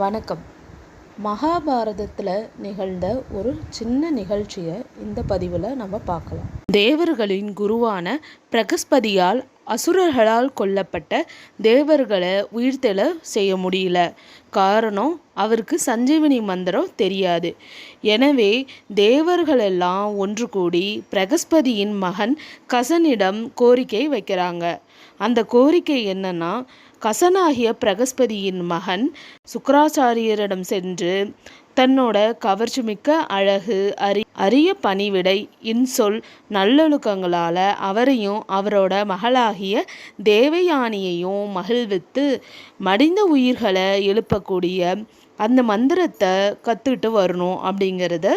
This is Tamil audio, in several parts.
வணக்கம். மகாபாரதத்தில் நிகழ்ந்த ஒரு சின்ன நிகழ்ச்சியை இந்த பதிவில் நம்ம பார்க்கலாம். தேவர்களின் குருவான பிரகஸ்பதியால் அசுரர்களால் கொல்லப்பட்ட தேவர்களை உயிர்த்தெழ செய்ய முடியல. காரணம் அவருக்கு சஞ்சீவினி மந்திரம் தெரியாது. எனவே தேவர்களெல்லாம் ஒன்று கூடி பிரகஸ்பதியின் மகன் கசனிடம் கோரிக்கை வைக்கிறாங்க. அந்த கோரிக்கை என்னன்னா கசனாகிய பிரகஸ்பதியின் மகன் சுக்கராச்சாரியரிடம் சென்று தன்னோட கவர்ச்சிமிக்க அழகு அரி அரிய பணிவிடை இன்சொல் நல்லொழுக்கங்களால் அவரையும் அவரோட மகளாகிய தேவயானியையும் மகிழ்வித்து மடிந்த உயிர்களை எழுப்பக்கூடிய அந்த மந்திரத்தை கற்றுக்கிட்டு வரணும் அப்படிங்கிறத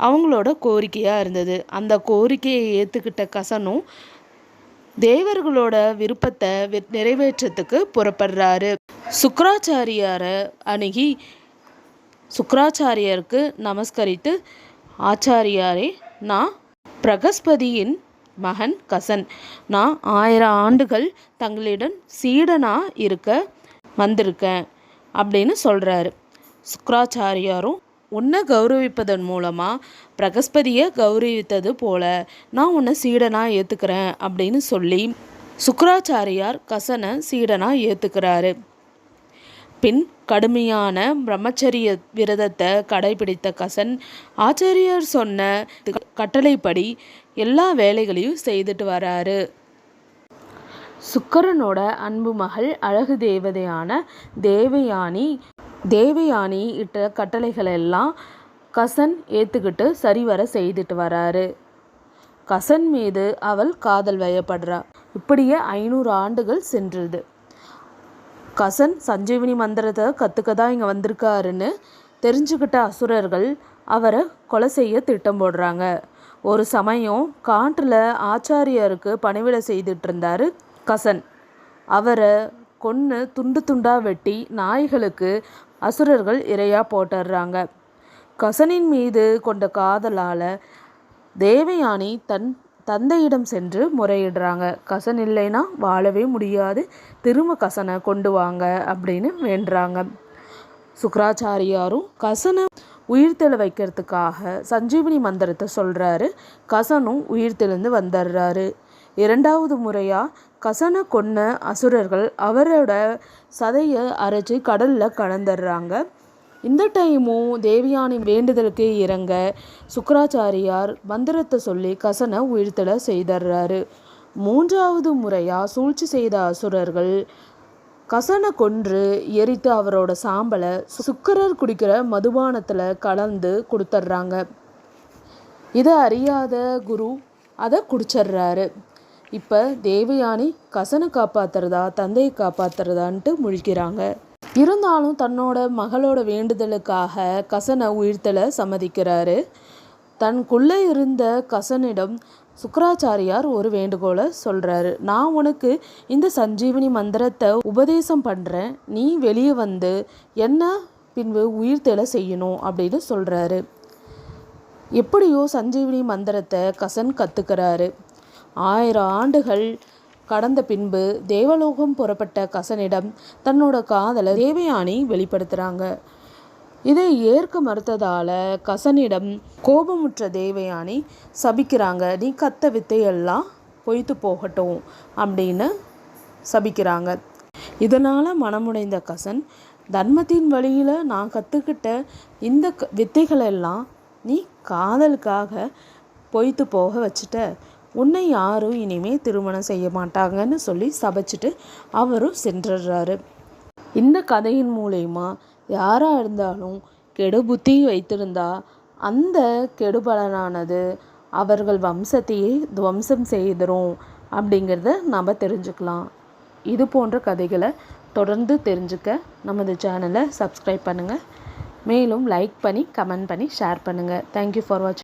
அவங்களோட கோரிக்கையாக இருந்தது. அந்த கோரிக்கையை ஏற்றுக்கிட்ட கசனும் தேவர்களோட விருப்பத்தை நிறைவேற்றத்துக்கு புறப்படுறாரு. சுக்கராச்சாரியாரை அணுகி சுக்கராச்சாரியருக்கு நமஸ்கரித்து ஆச்சாரியாரே நான் பிரகஸ்பதியின் மகன் கசன். நான் ஆயிரம் ஆண்டுகள் தங்களிடம் சீடனாக இருக்க வந்திருக்கேன் அப்படின்னு சொல்கிறாரு சுக்கராச்சாரியாரும் உன்னை கௌரவிப்பதன் மூலமாக பிரகஸ்பதியை கௌரவித்தது போல நான் உன்னை சீடனாக ஏற்றுக்கிறேன் அப்படின்னு சொல்லி சுக்கராச்சாரியார் கசனை சீடனாக ஏற்றுக்கிறாரு பின் கடுமையான பிரம்மச்சரிய விரதத்தை கடைபிடித்த கசன் ஆச்சாரியர் சொன்ன கட்டளைப்படி எல்லா வேலைகளையும் செய்துட்டு வராரு. சுக்கரனோட அன்பு மகள் அழகு தேவதையான தேவயானி தேவயானி இட்ட கட்டளைகளெல்லாம் கசன் ஏற்றுக்கிட்டு சரிவர செய்துட்டு வராரு. கசன் மீது அவள் காதல் வயப்படுறா. இப்படியே ஐநூறு ஆண்டுகள் சென்றது. கசன் சஞ்சீவினி மந்திரத்தை கற்றுக்க தான் இங்கே வந்திருக்காருன்னு தெரிஞ்சுக்கிட்ட அசுரர்கள் அவரை கொலை செய்ய திட்டம் போடுறாங்க. ஒரு சமயம் காட்டில் ஆச்சாரியருக்கு பணிவிடை செய்துட்டு இருந்தார் கசன். அவரை கொன்று துண்டு துண்டாக வெட்டி நாய்களுக்கு அசுரர்கள் இரையாக போட்டுடுறாங்க. கசனின் மீது கொண்ட காதலால் தேவயானி தன் தந்தையிடம் சென்று முறையிடுறாங்க. கசன் இல்லைன்னா வாழவே முடியாது. திரும்ப கசனை கொண்டு வாங்க அப்படின்னு வேண்டுறாங்க. சுக்கராச்சாரியாரும் கசனை உயிர்த்தெழ வைக்கிறதுக்காக சஞ்சீவினி மந்திரத்தை சொல்கிறாரு கசனும் உயிர்த்தெழுந்து வந்துடுறாரு இரண்டாவது முறையாக கசனை கொன்ன அசுரர்கள் அவரோட சதையை அரைச்சி கடலில் கலந்துடுறாங்க இந்த டைமும் தேவியானின் வேண்டுதலுக்கு இறங்க சுக்கராச்சாரியார் மந்திரத்தை சொல்லி கசனை உயிர்த்தலை செய்தர்றாரு. மூன்றாவது முறையாக சூழ்ச்சி செய்த அசுரர்கள் கசனை கொன்று எரித்து அவரோட சாம்பலை சுக்கரர் குடிக்கிற மதுபானத்தில் கலந்து கொடுத்துட்றாங்க இதை அறியாத குரு அதை குடிச்சிட்றாரு இப்போ தேவயானி கசனை காப்பாற்றுறதா தந்தையை காப்பாற்றுறதான்ட்டு முழிக்கிறாங்க. இருந்தாலும் தன்னோட மகளோட வேண்டுதலுக்காக கசனை உயிர்த்தலை சம்மதிக்கிறாரு. தனக்குள்ளே இருந்த கசனிடம் சுக்கராச்சாரியார் ஒரு வேண்டுகோளை சொல்கிறாரு நான் உனக்கு இந்த சஞ்சீவனி மந்திரத்தை உபதேசம் பண்ணுறேன் நீ வெளியே வந்து என்ன பின்பு உயிர்த்தெழ செய்யணும்? அப்படின்னு சொல்கிறாரு எப்படியோ சஞ்சீவினி மந்திரத்தை கசன் கற்றுக்கிறாரு ஆயிரம் ஆண்டுகள் கடந்த பின்பு தேவலோகம் புறப்பட்ட கசனிடம் தன்னோட காதலை தேவயானி வெளிப்படுத்துகிறாங்க இதை ஏற்க மறுத்ததால் கசனிடம் கோபமுற்ற தேவயானி சபிக்கிறாங்க நீ கத்த வித்தையெல்லாம் பொய்த்து போகட்டும் அப்படின்னு சபிக்கிறாங்க. இதனால் மனமுடைந்த கசன் தர்மத்தின் வழியில் நான் கற்றுக்கிட்ட இந்த வித்தைகளெல்லாம் நீ காதலுக்காக பொய்த்து போக வச்சுட்ட. உன்னை யாரும் இனிமே திருமணம் செய்ய மாட்டாங்கன்னு சொல்லி சபைச்சிட்டு அவரும் சென்றுடுறாரு. இந்த கதையின் மூலயமா யாராக இருந்தாலும் கெடு புத்தி வைத்திருந்தா அந்த கெடுபலனானது அவர்கள் வம்சத்தையே துவம்சம் செய்திரும் அப்படிங்கிறத நம்ம தெரிஞ்சுக்கலாம். இது போன்ற கதைகளை தொடர்ந்து தெரிஞ்சுக்க நமது சேனலை சப்ஸ்கிரைப் பண்ணுங்கள் மேலும் லைக் பண்ணி கமெண்ட் பண்ணி ஷேர் பண்ணுங்கள் தேங்க்யூ ஃபார் வாட்சிங்